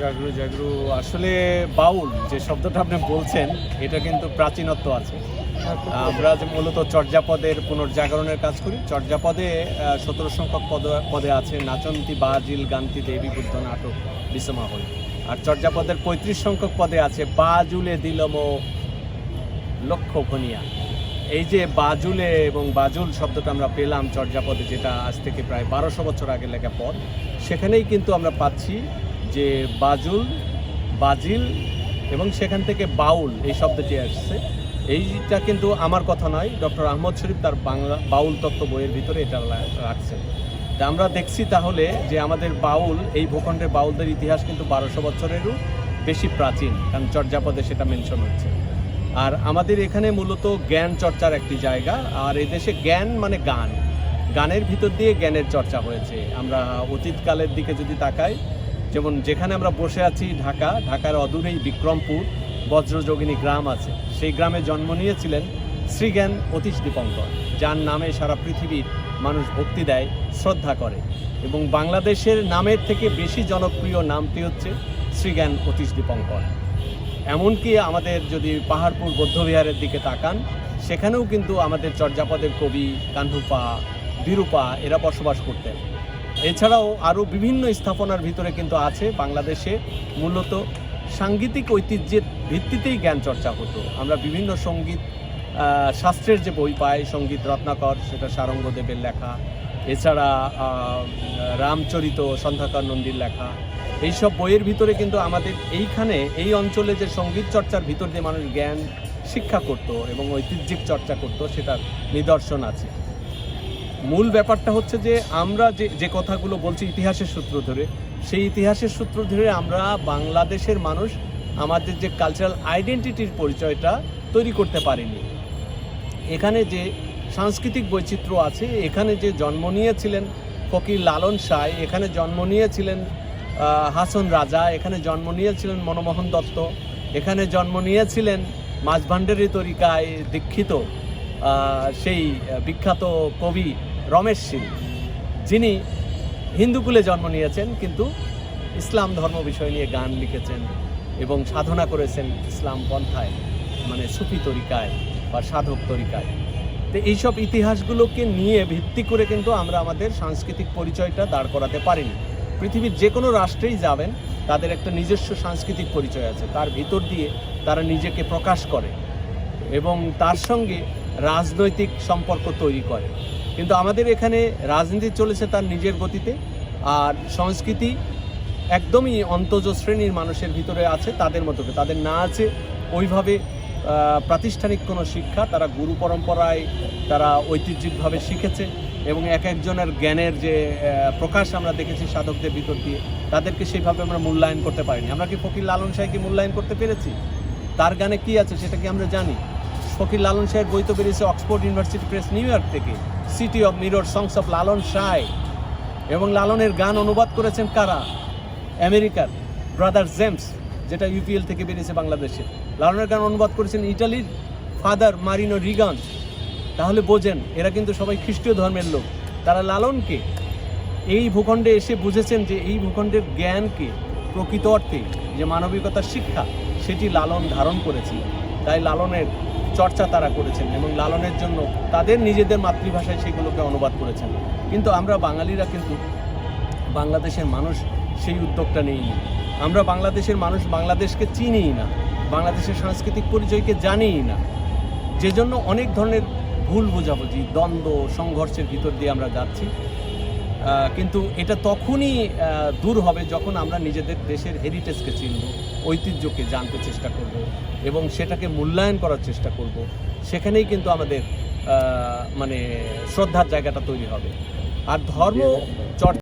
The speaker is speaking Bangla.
জাগরু জাগরু। আসলে বাউল যে শব্দটা আপনি বলছেন, এটা কিন্তু প্রাচীনত্ব আছে। আমরা যে মূলত চর্যাপদের পুনর্জাগরণের কাজ করি, চর্যাপদে সতেরো সংখ্যক পদ, পদে আছে নাচন্তি, বাজিল, গান্তি, দেবী, বুদ্ধ, নাটক বিসমা হই আর চর্যাপদের পঁয়ত্রিশ সংখ্যক পদে আছে বাজুলে, দিলম, লক্ষ ভনিয়া এই যে বাজুলে এবং বাজুল শব্দটা আমরা পেলাম চর্যাপদে, যেটা আজ থেকে প্রায় বারোশো বছর আগে লেখা পদ, সেখানেই কিন্তু আমরা পাচ্ছি যে বাজুল, বাজিল এবং সেখান থেকে বাউল এই শব্দটি আসছে। এইটা কিন্তু আমার কথা নয়, ডক্টর আহমদ শরীফ তার বাংলা বাউল তত্ত্ব বইয়ের ভিতরে এটা রাখছেন। তা আমরা দেখছি তাহলে যে আমাদের বাউল, এই ভূখণ্ডের বাউলদের ইতিহাস কিন্তু বারোশো বছরেরও বেশি প্রাচীন, কারণ চর্যাপদে সেটা মেনশন হচ্ছে। আর আমাদের এখানে মূলত জ্ঞান চর্চার একটি জায়গা, আর এদেশে জ্ঞান মানে গান। গানের ভিতর দিয়ে জ্ঞানের চর্চা হয়েছে। আমরা অতীতকালের দিকে যদি তাকাই যেমন যেখানে আমরা বসে আছি ঢাকা, ঢাকার অদূরেই বিক্রমপুর, বজ্রযোগিনী গ্রাম আছে। সেই গ্রামে জন্ম নিয়েছিলেন শ্রীজ্ঞান অতীশ দীপঙ্কর, যার নামে সারা পৃথিবীর মানুষ ভক্তি দেয়, শ্রদ্ধা করে এবং বাংলাদেশের নামের থেকে বেশি জনপ্রিয় নামটি হচ্ছে শ্রীজ্ঞান অতীশ দীপঙ্কর। এমনকি আমাদের যদি পাহাড়পুর, বৌদ্ধবিহারের দিকে তাকান, সেখানেও কিন্তু আমাদের চর্যাপদের কবি কান্ধুপা বিরূপা এরা বসবাস করতেন। এছাড়াও আরও বিভিন্ন স্থাপনার ভিতরে কিন্তু আছে বাংলাদেশে মূলত সাংগীতিক ঐতিহ্যের ভিত্তিতেই জ্ঞান চর্চা হতো। আমরা বিভিন্ন সংগীত শাস্ত্রের যে বই পাই, সংগীত রত্নাকর, সেটা সারঙ্গদেবের লেখা, এছাড়া রামচরিত সন্ধ্যাকর নন্দীর লেখা। এইসব বইয়ের ভিতরে কিন্তু আমাদের এইখানে, এই অঞ্চলে যে সংগীত চর্চার ভিতর দিয়ে মানুষ জ্ঞান শিক্ষা করত এবং ঐতিহ্যিক চর্চা করত, সেটার নিদর্শন আছে। মূল ব্যাপারটা হচ্ছে যে আমরা যে যে কথাগুলো বলছি ইতিহাসের সূত্র ধরে, সেই ইতিহাসের সূত্র ধরে আমরা বাংলাদেশের মানুষ আমাদের যে কালচারাল আইডেন্টিটির পরিচয়টা তৈরি করতে পারিনি। এখানে যে সাংস্কৃতিক বৈচিত্র্য আছে, এখানে যে জন্ম নিয়েছিলেন ফকির লালন সাই, এখানে জন্ম নিয়েছিলেন হাসন রাজা, এখানে জন্ম নিয়েছিলেন মনমোহন দত্ত, এখানে জন্ম নিয়েছিলেন মাঝভান্ডারী তরিকায় দীক্ষিত সেই বিখ্যাত কবি রমেশ সিং, যিনি হিন্দুকুলে জন্ম নিয়েছেন, কিন্তু ইসলাম ধর্ম বিষয় নিয়ে গান লিখেছেন এবং সাধনা করেছেন ইসলাম পন্থায় মানে সুফি তরিকায় বা সাধক তরিকায়। তো এইসব ইতিহাসগুলোকে নিয়ে ভিত্তি করে কিন্তু আমরা আমাদের সাংস্কৃতিক পরিচয়টা দাঁড় করাতে পারিনি। পৃথিবীর যে কোনো রাষ্ট্রেই যাবেন, তাদের একটা নিজস্ব সাংস্কৃতিক পরিচয় আছে। তার ভিতর দিয়ে তারা নিজেকে প্রকাশ করে এবং তার সঙ্গে রাজনৈতিক সম্পর্ক তৈরি করে। কিন্তু আমাদের এখানে রাজনীতি চলেছে তার নিজের গতিতে, আর সংস্কৃতি একদমই অন্তজ শ্রেণির মানুষের ভিতরে আছে তাদের মতো তাদের না আছে ওইভাবে প্রাতিষ্ঠানিক কোনো শিক্ষা। তারা গুরু পরম্পরায় তারা ঐতিহ্যিকভাবে শিখেছে এবং এক একজনের জ্ঞানের যে প্রকাশ আমরা দেখেছি সাধকদের ভিতর দিয়ে, তাদেরকে সেইভাবে আমরা মূল্যায়ন করতে পারিনি। আমরা কি ফকির লালন সাহেবকে মূল্যায়ন করতে পেরেছি? তার গানে কি আছে সেটা কি আমরা জানি? ফকির লালন সাহের বই তো বেরিয়েছে Oxford University Press New York থেকে। City of Mirror songs of Lalon Sai এবং লালনের গান অনুবাদ করেছেন কারা? আমেরিকার ব্রাদার জেমস, যেটা ইউপিএল থেকে বেরিয়েছে বাংলাদেশে। লালনের গান অনুবাদ করেছেন ইটালির ফাদার মারিনো রিগান। তাহলে বোঝেন, এরা কিন্তু সবাই খ্রিস্টীয় ধর্মের লোক। তারা লালনকে এই ভূখণ্ডে এসে বুঝেছেন যে এই ভূখণ্ডের জ্ঞানকে, প্রকৃত অর্থে যে মানবিকতার শিক্ষা, সেটি লালন ধারণ করেছিলেন তাই লালনের চর্চা তারা করেছেন এবং লালনের জন্য তাদের নিজেদের মাতৃভাষায় সেগুলোকে অনুবাদ করেছেন। কিন্তু আমরা বাঙালিরা কিন্তু বাংলাদেশের মানুষ সেই উদ্যোগটা নেইনি। আমরা বাংলাদেশের মানুষ বাংলাদেশকে চিনিই না, বাংলাদেশের সাংস্কৃতিক পরিচয়কে জানিই না। যে জন্য অনেক ধরনের ভুল বোঝাবুঝি, দ্বন্দ্ব, সংঘর্ষের ভিতর দিয়ে আমরা যাচ্ছি। কিন্তু এটা তখনই দূর হবে যখন আমরা নিজেদের দেশের হেরিটেজকে চিনব ঐতিহ্যকে জানতে চেষ্টা করব এবং সেটাকে মূল্যায়ন করার চেষ্টা করব। সেখানেই কিন্তু আমাদের মানে শ্রদ্ধার জায়গাটা তৈরি হবে। আর ধর্ম চর্চা